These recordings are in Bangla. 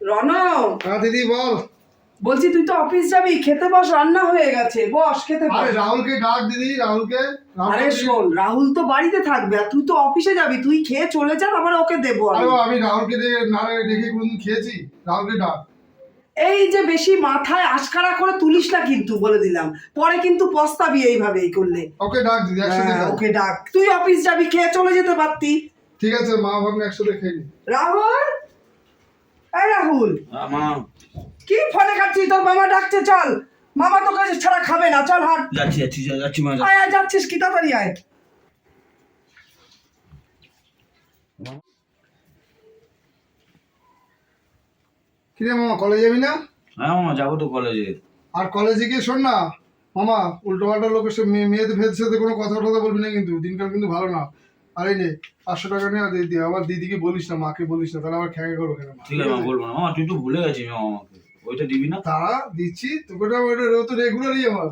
রণ হ্যাঁ দিদি বল। বলছি তুই তো অফিস যাবি খেতে বস রান্না হয়ে গেছে বস খেতে বস। আরে রাহুলকে ডাক দিদি রাহুলকে। আরে শোন রাহুল তো বাড়িতে থাকবে আর তুই তো অফিসে যাবি তুই খেয়ে চলে যা তারপরে ওকে দেবো আরে আমি রাহুলকে না কোনদিন খেয়েছি? রাহুলকে ডাক। এই যে বেশি মাথায় আশকারা করে তুলিস না কিন্তু বলে দিলাম। পরে কিন্তু পস্তাবি এইভাবে এই করলে। ওকে ডাক দিদি একসাথে হ্যাঁ, ওকে ডাক। তুই অফিস যাবি খেয়ে চলে যেতে পারতি। ঠিক আছে মা ভাগ্নে একসাথে খেয়ে রাহুল! এই রাহুল কি ফোনে তোর মামা ডাকছে চল। মামা তোকে ছাড়া খাবে না চল হাট। যাচ্ছি যাচ্ছি যাচ্ছি মা আয় আয় যাচ্ছিস কি? তাড়াতাড়ি আয়। কিরে মামা কলেজ যাবি না? হ্যাঁ মামা যাব তো কলেজে আর কলেজে গিয়ে শোন না মামা উল্টো পাল্টা লোকের মেয়ে- মেয়েদের ফেদের সাথে কোনো কথা টথা বলবি না কিন্তু দিনকাল কিন্তু ভালো না। আরে নে পাঁচশো টাকা নিয়ে আর দিয়ে দিয়ে আবার দিদিকে বলিস না মাকে বলিস না তাহলে আবার খেয়ে করব কেন মা? ঠিক আছে মা বলব না। মামা তুই তো ভুলে গেছিস মামা আমাকে। ওইটা দিবি না? তারা দিচ্ছি তোকে তো ওটা ও তো রেগুলারই আমার।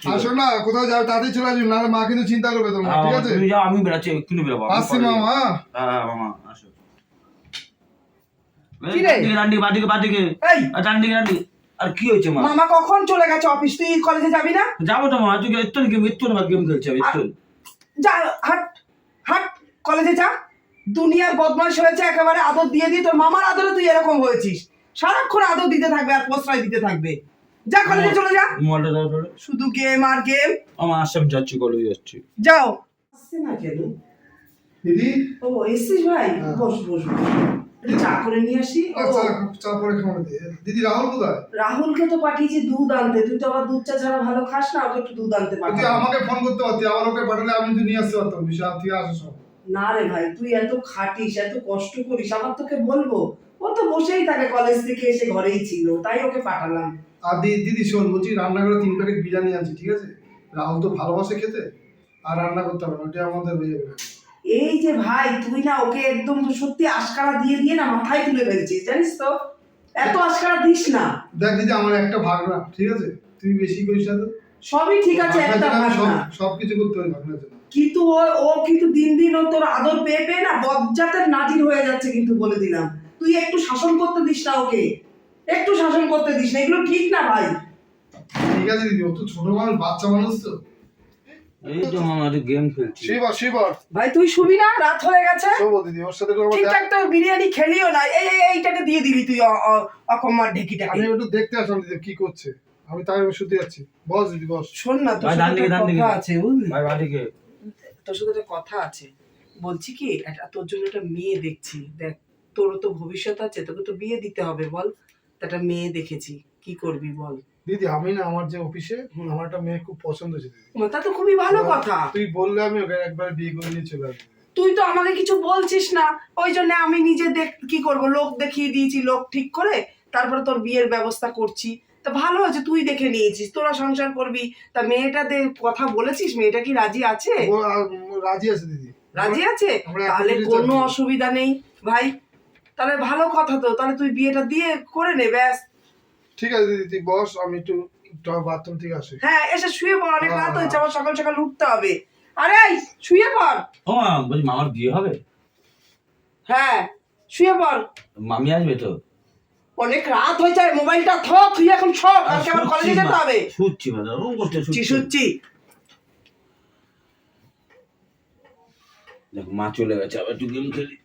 ঠিক আছে। শোন না কোথাও তাড়াতাড়ি চলে আসবি নাহলে মা কিন্তু চিন্তা করবে তোমার হ্যাঁ, ঠিক মামা, আছে? তুমি যাও আমি বেড়াচ্ছি একটু বেরোবো আমি আসছি মামা হ্যাঁ? হ্যাঁ হ্যাঁ মামা আসো। কি রে? রান্ডি বাদিকে বাদিকে এই। আর রান্ডি রান্ডি আর কি হয়েছে মা? মামা কখন চলে গেছে অফিস? তুই কলেজে যাবি না? যাব তো মা তুই একটু গেম গেম খেলছে যা হাট। কলেজে যা। দুনিয়ার বদমাশ হয়েছে একেবারে আদর দিয়ে দিয়ে তোর মামার আদরে তুই এরকম হয়েছিস। সারাক্ষণ আদর দিতে থাকবে আর প্রশ্রয় দিতে থাকবে। যা কলেজে চলে যা। দাও শুধু গেম আর গেম আমার আসছে আমি যাচ্ছি কলেজে যাচ্ছি। যাও। আসছে না কেন? দিদি? ও এসছিস ভাই? হ্যাঁ। বস বস। চা করে নিয়ে আসি। চা পরে খাওয়া দিদি। রাহুল কোথায়? রাহুলকে তো পাঠিয়েছি দুধ আনতে। তুই তো আবার দুধ চা ছাড়া ভালো খাস না ওকে একটু দুধ আনতে তুই পাঠাবি। আমাকে ফোন করতে পারতি আমার ওকে পাঠালে আমি তো নিয়ে আসতে পারতাম বিশাল থেকে আসো সব না রে ভাই তুই এত খাটিস এত কষ্ট করিস আমার তোকে বলব। ও তো বসেই থাকে কলেজ থেকে এসে ঘরেই ছিল তাই ওকে পাঠালাম। আর দিদি দিদি শোন বলছি রান্না করে তিন প্যাকেট বিরিয়ানি আনছি ঠিক আছে? রাহুল তো ভালোবাসে খেতে আর রান্না করতে হবে না ওটা আমাদের হয়ে যাবে এই যে ভাই তুই না ওকে একদম সত্যি আশকারা দিয়ে দিয়ে না মাথায় তুলে ফেলছিস জানিস তো? এত আশকারা দিস না। দেখ দিদি আমার একটা ভাগ না ঠিক আছে? তুই বেশি করিস না তো? সবই ঠিক আছে ভাগনার একটা জন্য আমি ভাগ সব না সব কিছু করতে হবে ভাগনার জন্য। কিন্তু ও ও কিন্তু দিন দিন ও তোর আদর পেয়ে পেয়ে না বজ্জাতের নাজির হয়ে যাচ্ছে কিন্তু বলে দিলাম। তুই একটু শাসন করতে দিস না ওকে। একটু শাসন করতে দিস না এগুলো ঠিক না ভাই? ঠিক আছে দিদি ও তো ছোট মানুষ বাচ্চা মানুষ তো। এই তো মামা গেম খেলছি। শিবর শিবর ভাই তুই শুবি না? রাত হয়ে গেছে? শোবো দিদি ওর সাথে একটু আমার দেখা- ঠিকঠাক তো বিরিয়ানি খেলিও না। এই এই- এইটাকে দিয়ে দিবি তুই অকম্মার ঢেকিটাকে। আমি একটু দেখতে আসলাম দিদি কি করছে। আমি তাই শুতে যাচ্ছি। বস দিদি বস। শোন না ভাই, ডান দিকে, ডান দিকে। কথা আছে বুঝলি? ভাই বাদিকে তোর সাথে একটা কথা আছে। বলছি কি একটা তোর জন্য একটা মেয়ে দেখছি। দেখ তোরও তো ভবিষ্যৎ আছে তোকে তো বিয়ে দিতে হবে বল। একটা মেয়ে দেখেছি কি করবি বল? দিদি আমি না আমার যে অফিসে আমার একটা মেয়ে খুব পছন্দ হয়েছে দিদি। তা তো খুবই ভালো কথা। তুই বললে আমি ওকে একবার বিয়ে করে নিয়ে চলে আসব। তুই তো আমাকে কিছু বলছিস না ওই জন্য আমি নিজে দেখ কি করব লোক দেখিয়ে দিয়েছি লোক ঠিক করে তারপরে তোর বিয়ের ব্যবস্থা করছি। তা ভালো আছে তুই দেখে নিয়েছিস। তোরা সংসার করবি। তা মেয়েটাতে কথা বলেছিস? মেয়েটা কি রাজি আছে? রাজি আছে দিদি। রাজি আছে? তাহলে কোনো অসুবিধা নেই। ভাই তাহলে ভালো কথা তো। তাহলে তুই বিয়েটা দিয়ে করে নে ব্যাস। ঠিক আছে দিদি তুই বস আমি একটু একটু বাথরুম থেকে আসি। হ্যাঁ এসে শুয়ে পড় অনেক রাত হ্যাঁ। হয়েছে আবার সকাল সকাল উঠতে হবে। আরে শুয়ে পড়। ও মা বলছি মামার বিয়ে হবে? হ্যাঁ শুয়ে পড়। মামি আসবে তো? অনেক রাত হয়েছে মোবাইলটা থ তুই এখন আবার কলেজে যেতে হবে। শুচ্ছি মানে করতে শুচ্ছি শুচ্ছি দেখ মা চলে গেছে আবার একটু গেম খেলি।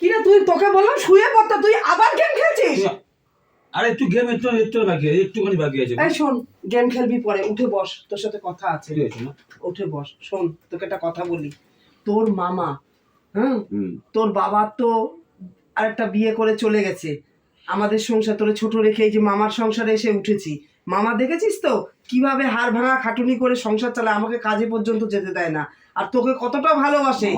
কি রে তুই তোকে বললাম শুয়ে পড়তে তুই আবার গেম খেলছিস? আরে একটু গেম একটু একটু বাকি আছে একটুখানি বাকি আছে। এই শোন গেম খেলবি পরে উঠে বস তোর সাথে কথা আছে। উঠে বস শোন তোকে একটা কথা বলি। তোর মামা হুম? তোর বাবা তো আরেকটা বিয়ে করে চলে গেছে। আমাদের সংসার তোরে ছোট রেখে এই যে মামার সংসারে এসে উঠেছি। মামা দেখেছিস তো? কীভাবে হাড় ভাঙা খাটুনি করে সংসার চালায় আমাকে কাজে পর্যন্ত যেতে দেয় না। আর তোকে কতটা ভালোবাসে?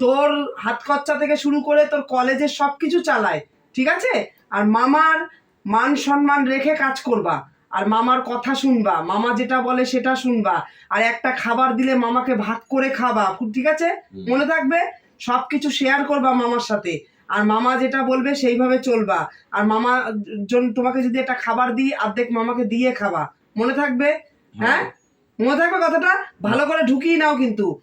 তোর হাত খরচা থেকে শুরু করে তোর কলেজের সবকিছু চালায় ঠিক আছে? আর মামার মান সম্মান রেখে কাজ করবা। আর মামার কথা শুনবা মামা যেটা বলে সেটা শুনবা। আর একটা খাবার দিলে মামাকে ভাগ করে খাবা খুব ঠিক আছে? মনে থাকবে? সব কিছু শেয়ার করবা মামার সাথে। আর মামা যেটা বলবে সেইভাবে চলবা। আর মামা তোমাকে যদি একটা খাবার দিই অর্ধেক মামাকে দিয়ে খাবা। মনে থাকবে? হ্যাঁ। মনে থাকবে কথাটা? ভালো করে ঢুকিয়ে নাও কিন্তু।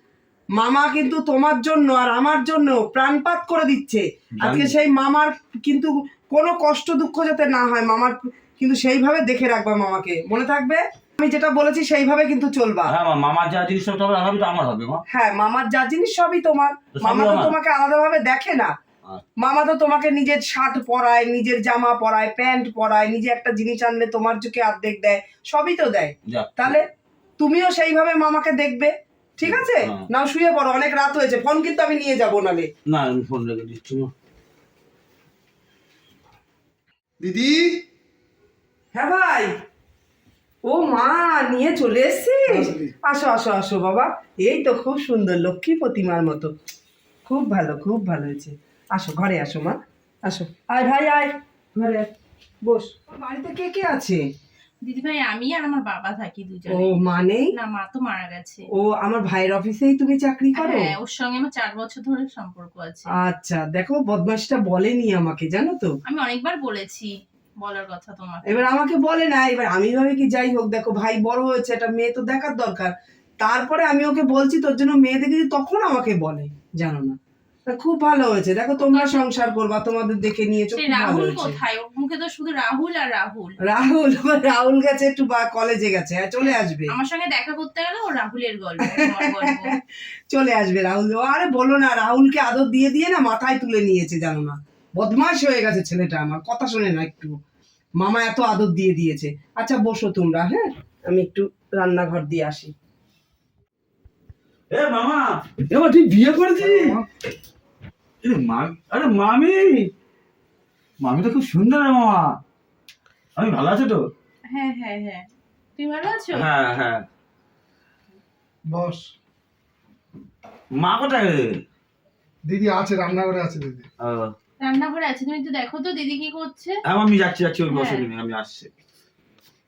মামা কিন্তু তোমার জন্য আর আমার জন্য প্রাণপাত করে দিচ্ছে। আজকে সেই মামার কিন্তু কোনো কষ্ট দুঃখ যাতে না হয় মামার কিন্তু সেইভাবে দেখে রাখবা মামাকে। মনে থাকবে? আমি যেটা বলেছি সেইভাবে কিন্তু চলবা। হ্যাঁ মা, মামার যা জিনিস সব হবে হবে তো আমার হবে মা। হ্যাঁ মামার যা জিনিস সবই তোমার। তো সবই মামা তো আমার। তোমাকে আলাদাভাবে দেখে না। আচ্ছা। মামা তো তোমাকে নিজের শার্ট পরায় নিজের জামা পরায় প্যান্ট পরায় নিজে একটা জিনিস আনলে তোমার চোখে অর্ধেক দেয় সবই তো দেয়। যা তাহলে তুমিও সেইভাবে মামাকে দেখবে ঠিক আছে? হ্যাঁ। নাও শুয়ে পড়ো অনেক রাত হয়েছে ফোন কিন্তু আমি নিয়ে যাব নালে। না আমি ফোন রেখে দিচ্ছি মা। দিদি? হ্যাঁ ভাই। ও মা নিয়ে চলে এসছিস? আসো আসো আসো বাবা। এই তো খুব সুন্দর লক্ষ্মী প্রতিমার মতো। খুব ভালো খুব ভালো হয়েছে। আসো ঘরে আসো মা। আসো। আয় ভাই আয়। ঘরে বস। বাড়িতে কে কে আছে? দিদি ভাই আমি আর আমার বাবা থাকি ও দুজনে মানে? না মা তো মারা গেছে। ও আমার ভাইয়ের অফিসেই তুমি চাকরি করো? হ্যাঁ ওর সঙ্গে আমার চার বছর ধরে সম্পর্ক আছে। আচ্ছা দেখো বদমাসটা বলেনি আমাকে জানো তো। আমি অনেকবার বলেছি। বলার কথা তোমাকে। এবার আমাকে বলে না এবার আমি ভাবে কি যাই হোক দেখো ভাই বড় হয়েছে একটা মেয়ে তো দেখার দরকার। তারপরে আমি ওকে বলছি তোর জন্য মেয়ে দেখেছি তখন আমাকে বলে জানো না। খুব ভালো হয়েছে দেখো তোমরা সংসার করবা তোমাদের দেখে নিয়েছো রাহুল কোথায়? মুখে তো শুধু রাহুল আর রাহুল। রাহুল রাহুল গেছে একটু বা কলেজে গেছে হ্যাঁ চলে আসবে। আমার সঙ্গে দেখা করতে গেলে ও রাহুলের গল্প। চলে আসবে রাহুল। ও আরে বলো না রাহুলকে আদর দিয়ে দিয়ে না মাথায় তুলে নিয়েছে জানো না। বদমাশ হয়ে গেছে ছেলেটা আমার কথা শোনে না একটু। মামা এত আদর দিয়ে দিয়েছে। আচ্ছা বসো তোমরা হ্যাঁ? আমি একটু রান্নাঘর দিয়ে আসি। এ মামা! এবার তুই বিয়ে করেছিস? আরে মামি! মামি তো খুব সুন্দর রে মামা। আমি ভালো আছো তো? হ্যাঁ হ্যাঁ হ্যাঁ। তুমি ভালো আছো? হ্যাঁ হ্যাঁ। বস। মা কোথায়? দিদি আছে রান্নাঘরে আছে দিদি। ও, রান্নাঘরে আছে। তুমি একটু দেখো তো দিদি কি করছে? হ্যাঁ আমি যাচ্ছি যাচ্ছি ওই বসে হ্যাঁ। দিনে আমি আসছি।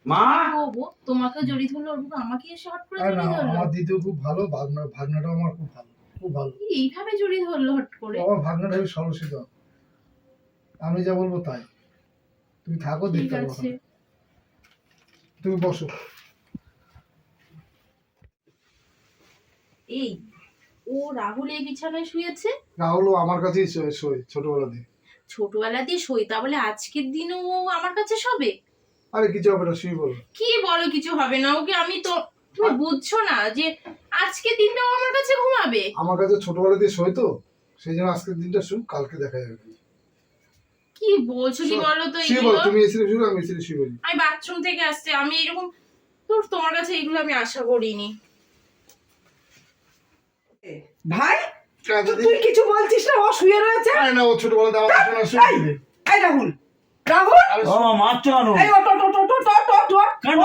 মা! তোমাকেও জড়িয়ে ধরলো ওর আমাকে এসে হট করে জড়িয়ে ধরলো? আমার দিদিও খুব ভালো ভাগনা ভাগনাটাও আমার খুব ভালো খুব ভালো। এইভাবে জড়িয়ে ধরলো হট করে? আমার ভাগনাটা আমি সরসিত আমি যা বলব তাই। তুমি থাকো দেখতে পাবো তুমি বসো। এই ও রাহুল এই বিছানায় শুয়েছে? রাহুলও আমার কাছেই শোয় শোয় ছোটবেলা দিয়ে। ছোটবেলা দিয়ে সই তা বলে আজকের দিনও ও আমার কাছে শোবে? আরে কিছু হবে না শুয়ে বলো কি বলো কিছু হবে না ওকে? আমি তো তুমি বুঝছ না যে আজকের দিনটাও আমার কাছে ঘুমাবে? আমার কাছে ছোটবেলা দিয়ে শোয় তো সেই জন্য আজকের দিনটা শুন কালকে দেখা যাবে। কি বলছো কি বলো তো শুয়ে এগুলো? বলো তুমি এসে শুরু আমি এসে শুয়ে বলি আমি বাথরুম থেকে আসছে আমি এরকম তোর তোমার কাছে এগুলো আমি আশা করিনি। ভাই তুই কিছু বলছিস না? ও শুয়ে রয়েছে? আরে না ও ছোটবেলা দাও শোনা দিবে এই রাহুল রাহুল! ও এই ও কেন?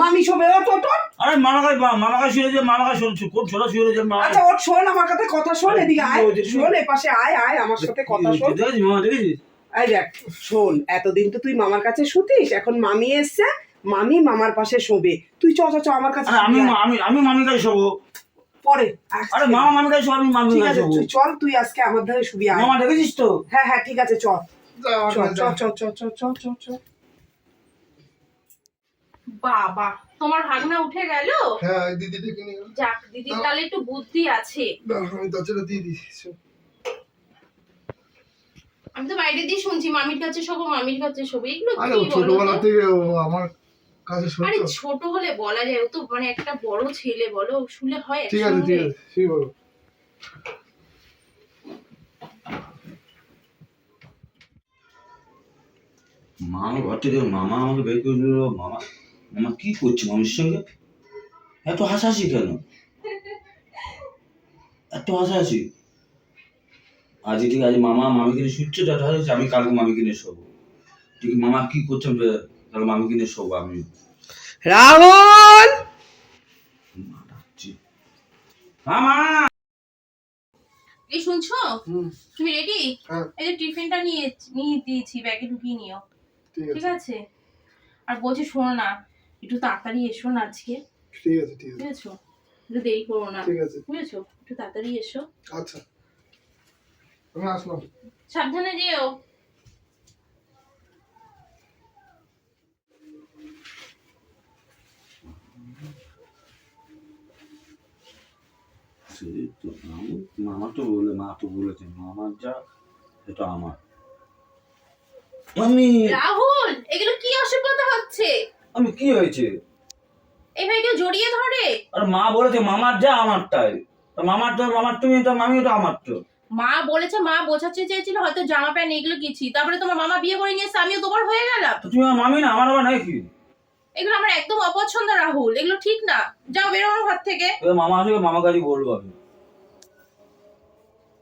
মামি শোবে ও আরে বা শুয়ে যে মামাকাই শুন কোন ছোট শুয়ে যে মামা। আচ্ছা ও শোন আমার কাছে কথা শোন এদিকে আয়। শোন এ পাশে আয় আয় আমার সাথে কথা শোন। দেখি মামা এই দেখ শোন এতদিন তো তুই মামার কাছে শুতিস এখন মামি এসছে মামি মামার পাশে শোবে। তুই চ চ চ আমার কাছে আমি আমি আমি মামির কাছে শোবো। পরে আরে মামা মামি কাছে আমি মামি ঠিক আছে তুই চল তুই আজকে আমার ধারে শুবি আয়। মামা দেখেছিস তো? হ্যাঁ হ্যাঁ ঠিক আছে চল। চল চল চল চল চল চল চল চল। বাবা তোমার ভাগনা উঠে গেল? হ্যাঁ দিদি ডেকে নিয়ে যাক দিদির তাহলে একটু বুদ্ধি আছে। আমি দরজাটা দিয়ে শো। আমি তো বাইরে দিয়ে শুনছি মামির কাছে শোবো মামির কাছে শোবো এগুলো ও কি বলো ছোটবেলা থেকে আমার আরে ছোট হলে বলা যায় ও তো মানে একটা বড় ছেলে বলো শুলে হয় ঠিক আছে ঠিক আছে বলো। মা আমার ঘর থেকে মামা আমাকে বের করে দিল। মামা মামা কি করছে মামির সঙ্গে? এত হাসাহাসি কেন? এত হাসাহাসি। আজ ঠিক আছে মামা মামি কিনে শুচ্ছে আমি কালকে মামি কিনে শোবো ঠিক মামা কি করছে তাহলে মামি কিনে শোবো আমি রাহুল! মামা এই শুনছো? তুমি রেডি হ্যাঁ। এই যে টিফিনটা নিয়ে নিয়ে দিয়েছি ব্যাগে ঢুকিয়ে নিও। ঠিক আছে? আর বলছি শোনো না একটু তাড়াতাড়ি এসো না আজকে। ঠিক আছে ঠিক আছে। বুঝেছ? একটু দেরি করো না। ঠিক আছে। বুঝেছ? একটু তাড়াতাড়ি এসো। আচ্ছা। আমি আসলাম। সাবধানে যেও। সেই তো। আমি মামা তো বলে মা তো বলেছে মামার যা সেটা আমার। আমি রাহুল এগুলো কি অসভ্যতা হচ্ছে? আমি কি হয়েছে? এই ভাইকে জড়িয়ে ধরে। আর মা বলেছে মামার যা আমারটাই। মামার তো মামার তুমি তো মামিও তো আমার তো। মা বলেছে মা বোঝাতে চেয়েছিল হয়তো জামা প্যান্ট এগুলো কিছু তারপরে তোমার মামা বিয়ে করে নিয়ে এসে আমিও তোমার হয়ে গেলাম। তুমি আমার মামি না আমার আবার নাকি? এগুলো আমার একদম অপছন্দ রাহুল। এগুলো ঠিক না। যাও বেরো আমার ঘর থেকে। মামা আসবে মামা কাছে বলব আমি।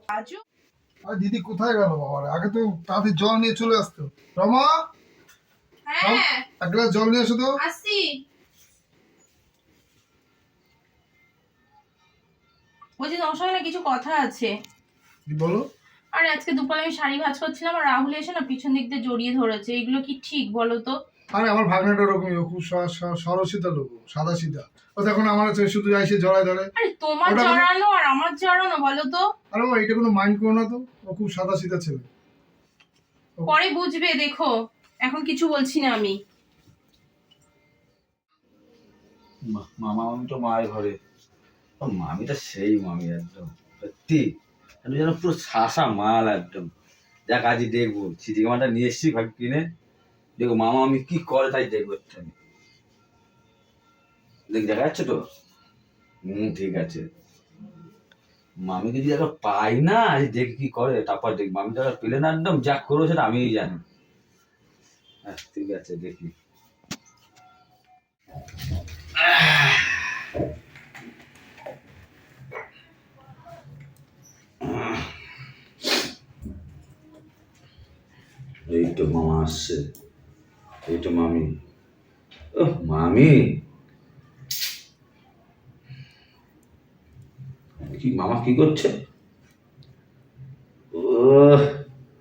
আজও আর দিদি কোথায় গেল বাবা আগে তো তাড়াতাড়ি জল নিয়ে চলে আসতো। রমা? হ্যাঁ। এক গ্লাস জল নিয়ে এসো তো। আসছি। বলছি তোমার সঙ্গে না কিছু কথা আছে। কি বলো? আরে আজকে দুপুরে আমি শাড়ি ভাজ করছিলাম আর রাহুল এসে না পিছন দিক দিয়ে জড়িয়ে ধরেছে। এগুলো কি ঠিক বলো তো? আরে আমার ভাগনাটা ওরকমই ও খুব সরসিতা লোক সাদা সিধা ও তখন আমার হচ্ছে শুধু এসে জড়ায় ধরে। আরে তোমার জড়ানো আর আমার জড়ানো বলো তো। আরে বাবা এটা কোনো মাইন্ড করো না তো ও খুব সাদা সিধা ছেলে পরে বুঝবে দেখো। এখন কিছু বলছি না আমি। মামা আমি তো মায়ের ঘরে। ও মামিটা সেই মামি একদম সত্যি। আমি যেন পুরো শাসা মাল একদম। দেখ আজই দেখব চিঠি কামাটা নিয়ে এসছি ভাবি কিনে দেখো মামা, আমি কি করে তাই দেখব একটু। আমি দেখ দেখা যাচ্ছে তো? হুম, ঠিক আছে। মামি যদি একবার পাই না দেখি কি করে, তারপর দেখ। মামি তো পেলে না একদম, যা করব সেটা আমিই জানি। হ্যাঁ ঠিক আছে, দেখি। এই তো মামা আসছে। এই মামি। মামি। কি, মামা কি করছে? ও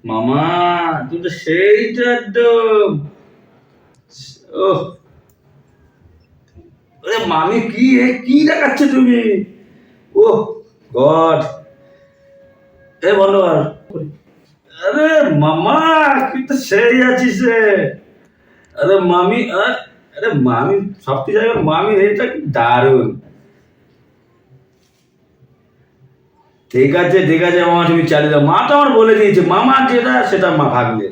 মামা তুই তো সেই একদম। আরে মামি, কি কি দেখাচ্ছে তুমি? ও গড। এ বন্ধ কর। আরে মামা, তুই তো সেই আছিস রে। আরে মামি আরে মামি সব কিছু জায়গায় মামি এটা দারুণ। ঠিক আছে ঠিক আছে, মামা, তুমি চালিয়ে দাও। মা তো আমার বলে দিয়েছে, মামা যেটা সেটা মা ভাগলে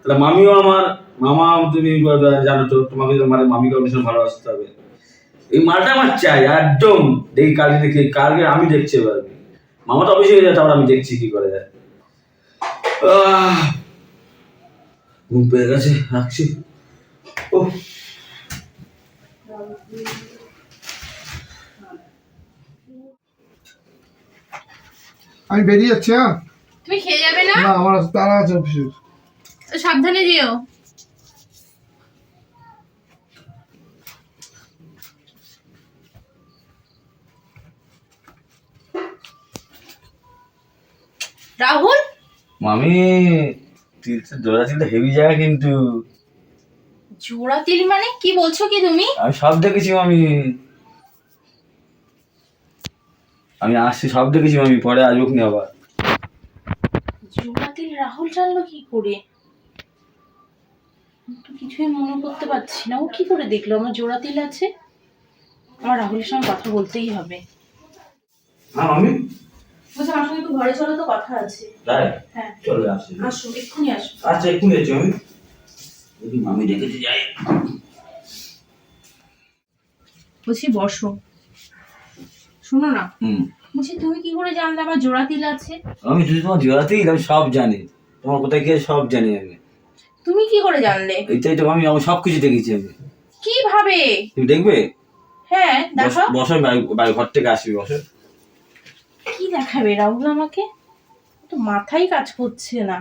তাহলে মামিও আমার মামা তুমি জানো তো, তোমাকে মানে মামিকে ভীষণ ভালোবাসতে হবে। এই মালটা আমার চাই, একদম। দেখি কালকে দেখি, কালকে আমি দেখছি এবার। মামা তো অবশ্যই যায় তারপর আমি দেখছি কি করে যায়। ঘুম পেয়ে গেছে, রাখছি। আমি বেরিয়ে যাচ্ছি হ্যাঁ? তুমি খেয়ে যাবে না? না আমার তারা আছে অফিসের সাবধানে যেও। রাহুল? মামি তিলটা জোড়া তিলটা হেভি জায়গা কিন্তু। জোড়া তিল মানে কি বলছো কি তুমি? আমি সব দেখেছি মামি। আমি আসছি সব দেখেছি মামি পরে আসব নি আবার। জোড়া তিল রাহুল জানলো কি করে? তো কিছুই মনে করতে পারছি না। ও কি করে দেখল? আমার জোড়া তিল আছে? আমার রাহুলের সঙ্গে কথা বলতেই হবে। হ্যাঁ মামি? বলছি আমার সঙ্গে একটু ঘরে চলো তো কথা আছে। হ্যাঁ। চলে আসছি। আসো এক্ষুনি আসো আচ্ছা এক্ষুনি যাচ্ছি আমি যদি মামি ডেকেছে যাই। বলছি বসো। শোনো না। বলছি তুমি কি করে জানলে? আমার জোড়া তিল আছে। আমি যদি তোমার আমি সব জানি। তোমার কোথায় গিয়ে সব জানি আমি। তুমি কি করে জানলে? এইটাই তো আমি আমি সব কিছু দেখেছি আমি। কীভাবে? তুমি দেখবে? হ্যাঁ দেখো বসো বাড়ি ঘর থেকে আসবি বসো। কি দেখাবে? রাহুল আমাকে? তো মাথাই কাজ করছে না।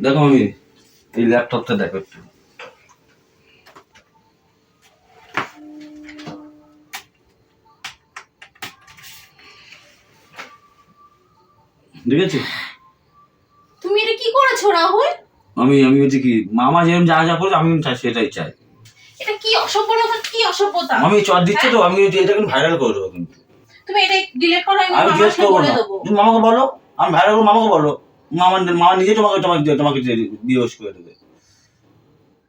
দেখো আমি এই ল্যাপটপটা দেখো একটু। ঠিক আছে তুমি এটা কি করেছ রাহুল? আমি আমি বলছি কি মামা যেরকম যা যা করছে আমি চাই সেটাই চাই। এটা কি অসভ্যতা কি অসভ্যতা? আমি চট দিচ্ছে তো আমি এটা কিন্তু ভাইরাল করে দেবো কিন্তু। তুমি এটা ডিলিট করো আমি করব বলে দেবো। তুমি মামাকে বলো আমি ভাইরাল করব মামাকে বলো। মামা মামা নিজে তোমাকে তোমাকে তোমাকে বিয়োস করে দেবে।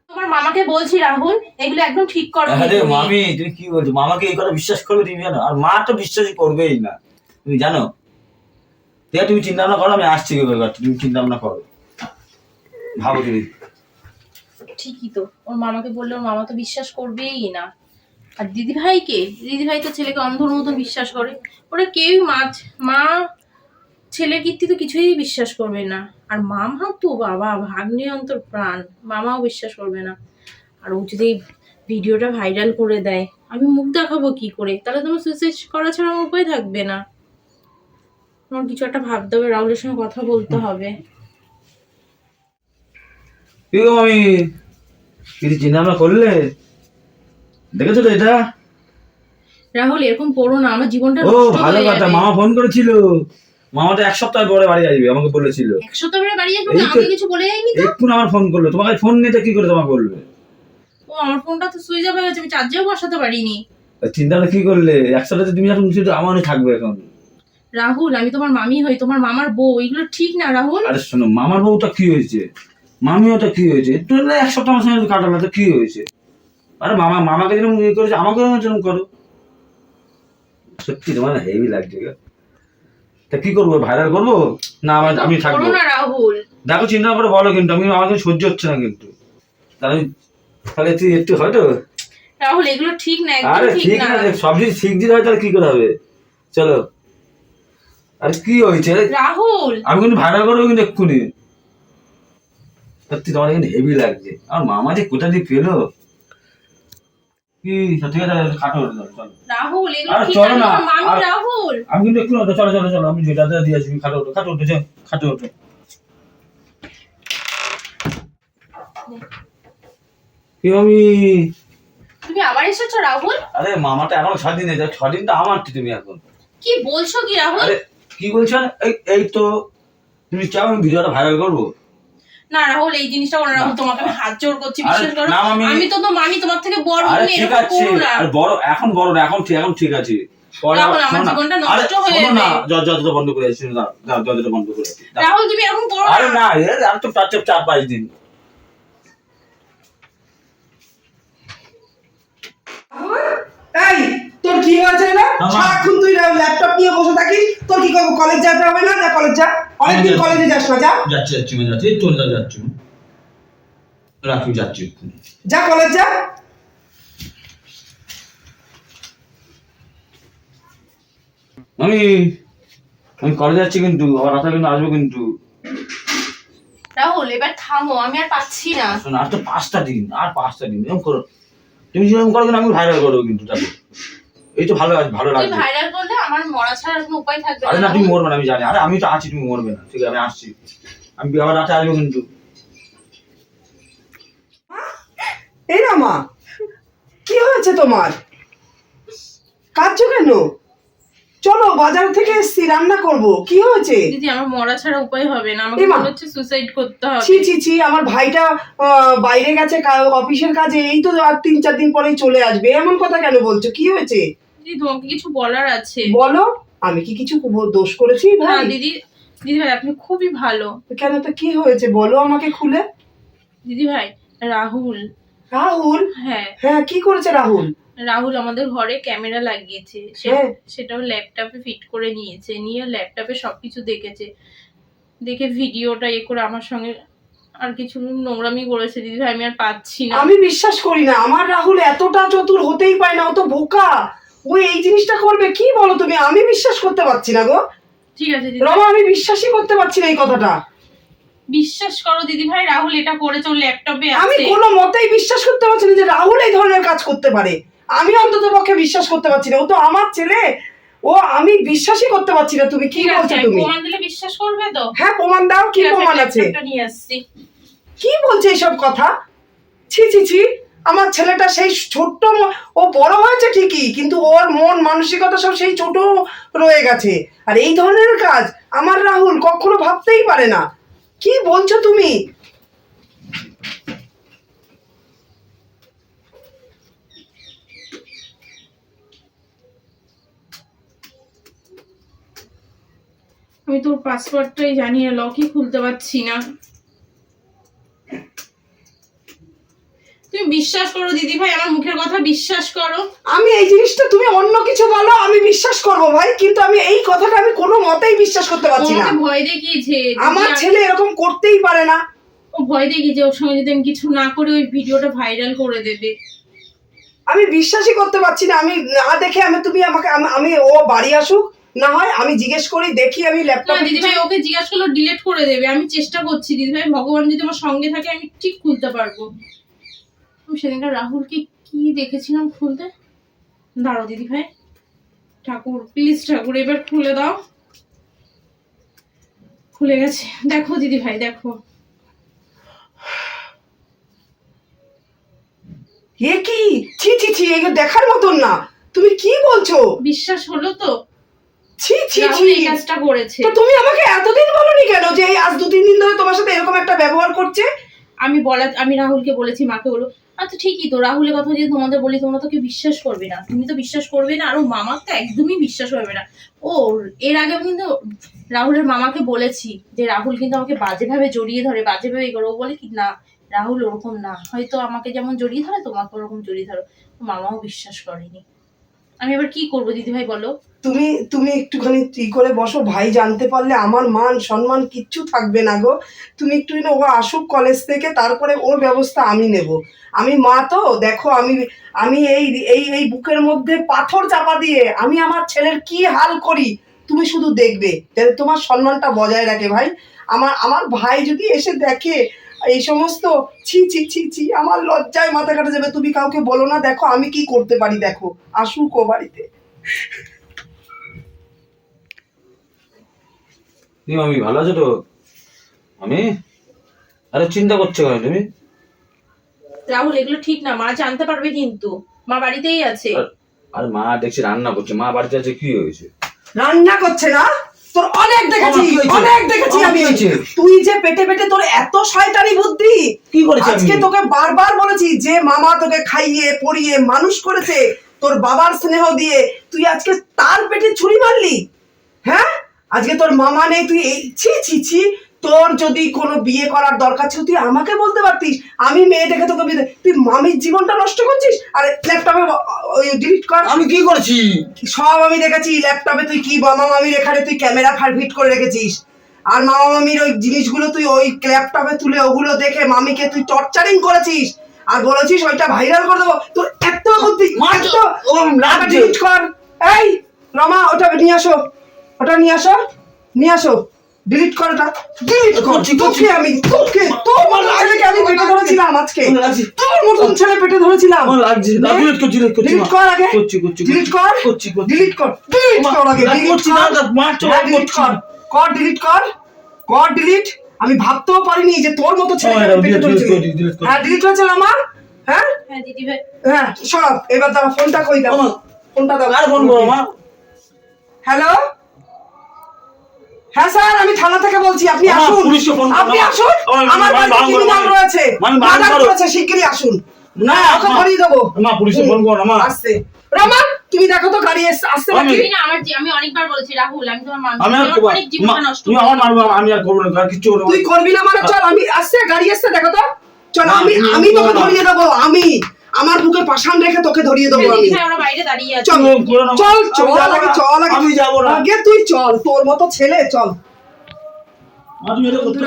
তোমার মামাকে বলছি রাহুল এগুলো একদম ঠিক করো আরে মামি তুমি কি বলছো? মামাকে এই কথা বিশ্বাস করবে তুমি জানো? আর মা তো বিশ্বাসই করবেই না। তুমি জানো? আছে, তুমি চিন্তা ভাবনা করো আমি আসছি কি তুমি চিন্তা ভাবনা করো। ভাবো তুমি। ঠিকই তো। ওর মামাকে বললে ওর মামা তো বিশ্বাস করবেই না। আর দিদি ভাইকে দিদি ভাই তো ছেলেকে অন্ধর মতন বিশ্বাস করে। ওরা কেউই মাছ মা ছেলের কীর্তি তো কিছুই বিশ্বাস করবে না। আর মামা তো বাবা ভাগ্নে অন্তর প্রাণ। মামাও বিশ্বাস করবে না। আর ও যদি ভিডিওটা ভাইরাল করে দেয় আমি মুখ দেখাবো কি করে? তাহলে তোমার সুইসাইড করা ছাড়া আমার উপায় থাকবে না। আমার কিছু একটা ভাবতে হবে রাহুলের সঙ্গে কথা বলতে হবে। গো কিছু চিন্তা করলে? দেখেছ তো এটা? রাহুল এরকম করো না আমার জীবনটা ও ভালো কথা মামা ফোন করেছিল। মামা তো এক সপ্তাহ পরে বাড়ি আসবে আমাকে বলেছিল। এক সপ্তাহের বাড়ি আসবে আমাকে কিছু বলে যায়নি তো? একটু আমার ফোন করল। তোমাকে ফোন নিতে কি করে তোমাকে বলবে? ও আমার ফোনটা তো সুইচ অফ হয়ে গেছে আমি চার্জেও বসাতে পারিনি। চিন্তাটা কি করলে? একসাথে তুমি এখন শুধু আমারই থাকবে এখন। রাহুল আমি তোমার মামি হই তোমার মামার বউ এগুলো ঠিক না রাহুল? আরে শোনো মামার বউটা কি হয়েছে? মামি ওটা কি হয়েছে? একটু না এক সপ্তাহ আমার সঙ্গে কাটালো তো কি হয়েছে? আরে মামা মামাকে যেরকম ইয়ে করেছে আমাকেও যেরকম করো। সত্যি তোমার হেভি লাগছে। তা কি করব? ভাইরাল করব? না আমার আমি থাকব। না রাহুল। দেখো চিন্তা করে বলো কিন্তু আমি আমাকে সহ্য হচ্ছে না কিন্তু। তাহলে তাহলে তুই একটু হয়তো। রাহুল এগুলো ঠিক না আরে ঠিক না। সব ঠিক দিতে হয় তাহলে কি করে হবে? চলো। আরে কি হয়েছে? রাহুল। আমি কিন্তু ভাড়া করব কিন্তু এক্ষুনি। সত্যি তোমার কিন্তু হেভি লাগছে। আমার মামা যে কোথা দিয়ে পেল? কি সত্যি কথা খাটো চলো। রাহুল এগুলো আরে চলো না না, তোমার মামি আর- রাহুল? আমি কিন্তু একটু চলো চলো চলো আমি যেটাতে দিয়ে আসবি খাটো ওঠো খাটো ওঠো খাটো ওঠো কি আমি তুমি আবার এসেছ রাহুল? আরে মামাটা এখনও ছদিন নেই ছদিন তো আমার তুমি এখন। কি বলছো কি রাহুল? আরে কি বলছো? এই এই তো তুমি চাও আমি ভিডিওটা ভাইরাল করব? না রাহুল এই জিনিসটা করো রাহুল তোমাকে আমি হাত জোর করছি বিশ্বাস করো। আমি তো মামি তোমার থেকে বড় আরে ঠিক এরকম করো না। আর বড় এখন বড় না এখন ঠিক এখন ঠিক আছে। রাহুল, না। আরে, না তুমি এরকম করো আরে না না এ আর তো চার চার চার পাঁচ দিন এই তোর কি হয়েছে না? সারাক্ষণ তুই ল্যাপটপ নিয়ে বসে থাকিস তোর কি করব কলেজ যেতে হবে না? যা কলেজ যা। অনেকদিন আমি- কলেজে যাস না যা। যাচ্ছি যাচ্ছি আমি যাচ্ছি। এই তো যাচ্ছি। রাখি যাচ্ছি যা কলেজ যা। আমি আমি কলেজে যাচ্ছি কিন্তু আবার রাতে কিন্তু আসব কিন্তু। রাহুল এবার থামো আমি আর পাচ্ছি না। শোনো আর তো পাঁচটা দিন আর পাঁচটা দিন এরকম করো। তুমি যেরকম করো কিন্তু আমি ভাইরাল করব কিন্তু তাকে। এই তো ভালো আছে ভালো লাগছে। ভাইরাল করলে আমার মরা ছাড়া কোনো উপায় থাকবে আরে না না তুমি মরবে না আমি জানি। আরে আমি তো আছি তুমি মরবে না। ঠিক আছে আমি আসছি। আমি আবার রাতে আসব কিন্তু। এই না মা কি হয়েছে তোমার? কাঁদছো কেন? চলো বাজার থেকে এসছি রান্না করব। কি হয়েছে? দিদি আমার মরা ছাড়া উপায় হবে না। আমাকে। মনে হচ্ছে সুসাইড করতে হবে। ছি ছি ছি আমার ভাইটা বাইরে গেছে অফিসের কাজে এই তো আর তিন চার দিন পরেই চলে আসবে। এমন কথা কেন বলছো? কি হয়েছে? দিদি তোমাকে কিছু বলার আছে। বলো আমি কি কিছু দোষ করেছি ভাই? দিদি দিদি ভাই আপনি খুবই ভালো। কেন তো কি হয়েছে? বলো আমাকে খুলে। দিদি ভাই রাহুল। রাহুল? হ্যাঁ। হ্যাঁ কি করেছে রাহুল? রাহুল আমাদের ঘরে ক্যামেরা লাগিয়েছে। হ্যাঁ। সেটাও ল্যাপটপে ফিট করে নিয়েছে নিয়ে ল্যাপটপে সবকিছু দেখেছে। দেখে ভিডিওটা এ করে আমার সঙ্গে আর কিছু নোংরামি করেছে। দিদি ভাই আমি আর পাচ্ছি না। আমি বিশ্বাস করি না। আমার রাহুল এতটা চতুর হতেই পায় না ও তো বোকা। ও এই জিনিসটা করবে কি বলো তুমি? আমি বিশ্বাস করতে পারছি না গো। ঠিক আছে দিদি রমা আমি বিশ্বাসই করতে পারছি না এই কথাটা। বিশ্বাস করো দিদি ভাই রাহুল এটা করেছে ল্যাপটপে আমি কোনো মতেই বিশ্বাস করতে পারছি না যে রাহুল এই ধরনের কাজ করতে পারে। আমি অন্তত পক্ষে বিশ্বাস করতে পারছি না। ও তো আমার ছেলে। ও আমি বিশ্বাসই করতে পারছি না। তুমি কি বলছো তুমি? প্রমাণ দিলে বিশ্বাস করবে তো? হ্যাঁ প্রমাণ দাও কি প্রমাণ আছে? কি বলছে এইসব কথা? ছি ছি ছি আমার ছেলেটা সেই ছোট্ট ও বড় হয়েছে ঠিকই কিন্তু ওর মন মানসিকতা সব সেই ছোট রয়ে গেছে। আর এই ধরনের কাজ আমার রাহুল কখনো ভাবতেই পারে না। কি বলছো তুমি? আমি তোর পাসওয়ার্ডটাই জানি না লকই খুলতে পারছি না। তুমি বিশ্বাস করো দিদি ভাই আমার মুখের কথা বিশ্বাস করো। আমি এই জিনিসটা তুমি অন্য কিছু বলো আমি বিশ্বাস করব ভাই কিন্তু আমি এই কথাটা আমি কোনো মতেই বিশ্বাস করতে পারছি না। ভয় দেখিয়েছে আমার ছেলে এরকম করতেই পারে না। ও ভয় দেখিয়েছে ওর সঙ্গে যদি আমি কিছু না করে ওই ভিডিওটা ভাইরাল করে দেবে। আমি বিশ্বাসই করতে পারছি না আমি না দেখে আমি তুমি আমাকে আমি- আমি ও বাড়ি আসুক না হয় আমি জিজ্ঞেস করি দেখি আমি ল্যাপটপ দিদি ভাই ওকে জিজ্ঞেস করলে ডিলিট করে দেবে। আমি চেষ্টা করছি দিদি ভাই ভগবান যদি আমার সঙ্গে থাকে আমি ঠিক খুলতে পারব। আমি সেদিনকার রাহুলকে কি দেখেছিলাম খুলতে? দাঁড়াও দিদি ভাই ঠাকুর প্লিজ ঠাকুর এবার খুলে দাও। খুলে গেছে। দেখো দিদি ভাই দেখো। এ কি? ছি ছি ছি এগুলো দেখার মতন না। তুমি কি বলছো? বিশ্বাস হলো তো? ছি ছি ছি। এই কাজটা করেছে। তো তুমি আমাকে এতদিন বলনি কেন যে এই আজ দু তিন দিন ধরে তোমার সাথে এরকম একটা ব্যবহার করছে? আমি বলা আমি রাহুলকে বলেছি মাকে বলো। আচ্ছা ঠিকই তো রাহুলের কথা যদি তোমাদের বলি তোমরা তো কেউ বিশ্বাস করবে না। তুমি তো বিশ্বাস করবে না আর ও মামার তো একদমই বিশ্বাস করবে না। ও এর আগে আমি কিন্তু রাহুলের মামাকে বলেছি যে রাহুল কিন্তু আমাকে বাজেভাবে জড়িয়ে ধরে বাজেভাবে করে ও বলে কি না রাহুল ওরকম না। হয়তো আমাকে যেমন জড়িয়ে ধরে তোমাকে ওরকম জড়িয়ে ধরো। মামাও বিশ্বাস করেনি। আমি এবার কি করব দিদি ভাই বলো? তুমি তুমি একটুখানি ই করে বসো, ভাই জানতে পারলে আমার মান সম্মান কিচ্ছু থাকবে না গো। তুমি একটু ও আসুক কলেজ থেকে, তারপরে ওর ব্যবস্থা আমি নেব। আমি মা তো, দেখো আমি আমি এই এই এই বুকের মধ্যে পাথর চাপা দিয়ে আমি আমার ছেলের কি হাল করি, তুমি শুধু দেখবে। তোমার সম্মানটা বজায় রাখে ভাই। আমার আমার ভাই যদি এসে দেখে এই সমস্ত ছি ছি ছি ছি আমার লজ্জায় মাথা কাটা যাবে। তুমি কাউকে বলো না দেখো আমি কি করতে পারি দেখো। আসুক ও বাড়িতে। আমি ভালো আছো তো? আমি আরে চিন্তা করছ কেন তুমি? রাহুল এগুলো ঠিক না মা জানতে পারবে কিন্তু। মা বাড়িতেই আছে। আর- মা দেখছি রান্না করছে। মা বাড়িতে আছে কি হয়েছে? রান্না করছে না? তোর অনেক দেখেছি? অনেক দেখেছি আমি। তুই যে পেটে পেটে তোর এত শয়তানি বুদ্ধি কি করেছি আজকে তোকে বারবার বলেছি যে মামা তোকে খাইয়ে পরিয়ে মানুষ করেছে তোর বাবার স্নেহ দিয়ে তুই আজকে তার পেটে ছুরি মারলি। হ্যাঁ? আজকে তোর মামা নেই তুই এই ছি ছি ছি। তোর যদি কোনো বিয়ে করার দরকার ছিল তুই আমাকে বলতে পারতিস? আমি মেয়ে দেখে তোকে বিয়ে তুই মামির জীবনটা নষ্ট করছিস? আর ল্যাপটপে ওই ডিলিট কর। আমি কি করেছি? সব আমি দেখেছি ল্যাপটপে তুই কি মামা মামির এখানে তুই ক্যামেরা ফিট করে রেখেছিস। আর মামা মামির ওই জিনিসগুলো তুই ওই ল্যাপটপে তুলে ওগুলো দেখে মামিকে তুই টর্চারিং করেছিস। আর বলেছিস ওইটা ভাইরাল করে দেবো। তোর এত বুদ্ধি। ডিলিট কর। এই রমা ওটা নিয়ে আসো। ওটা নিয়ে আসো। নিয়ে আসো। ডিলিট কর ওটা ডিলিট করছি। তোকে আমি তোকে তোর মতো ছেলেকে আমি পেটে ধরেছিলাম আজকে। তোর মতন ছেলে পেটে ধরেছিলাম। আমার লাগছে। না, delete করছি, delete করছি, ডিলিট কর আগে। করছি, করছি, ডিলিট করছি। কর। করছি। ডিলিট কর। ডিলিট কর আগে ডিলিট করছি কর। না, না, মা, চলো, হ্যাঁ, কর। কর ডিলিট কর। কর ডিলিট আমি ভাবতেও পারিনি যে তোর মতো ছেলে পেটে delete ধরেছিল। করি, delete করি। হ্যাঁ ডিলিট হয়েছে আমার হ্যাঁ? হ্যাঁ দিদি ভাই। হ্যাঁ সব এবার দাও ফোনটা কই দাও। আমা, ফোনটা দাও আর ফোন করো মা। হ্যালো হ্যাঁ স্যার আমি থানা থেকে বলছি আপনি আসুন। আপনি আসুন আমার- বাড়িতে ক্রিমিনাল রয়েছে। মার্ডার করেছে শিগগিরই আসুন। না ওকে মা- ধরিয়ে দেবো। মা পুলিশে ফোন করো না। মা আসছে। রমা তুমি দেখো তো গাড়ি আসছে আমি- নাকি? না আমার আমি অনেকবার বলেছি রাহুল আমি তোমার মা আমি আর করব অনেক জীবনটা নষ্ট তুমি আমার মারবো আমি আর করব না না। তুই করবি না মানে চল আমি আসছে গাড়ি আসছে দেখো তো। চল না, আমি আমি তোকে ধরিয়ে দেবো আমি আমার বুকে পাশান রেখে তোকে ধরিয়ে দেবো আমি। চল। চল চল আগে যাব চল আগে আমি যাব আগে তুই চল তোর মতো ছেলে চল?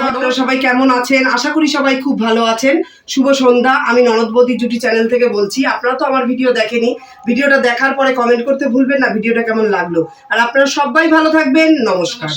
আপনারা সবাই কেমন আছেন? আশা করি সবাই খুব ভালো আছেন। শুভ সন্ধ্যা আমি ননদবতী জুটি চ্যানেল থেকে বলছি। আপনারা তো আমার ভিডিও দেখেনি। ভিডিওটা দেখার পরে কমেন্ট করতে ভুলবেন না ভিডিওটা কেমন লাগল। আর আপনারা সবাই ভালো থাকবেন। নমস্কার।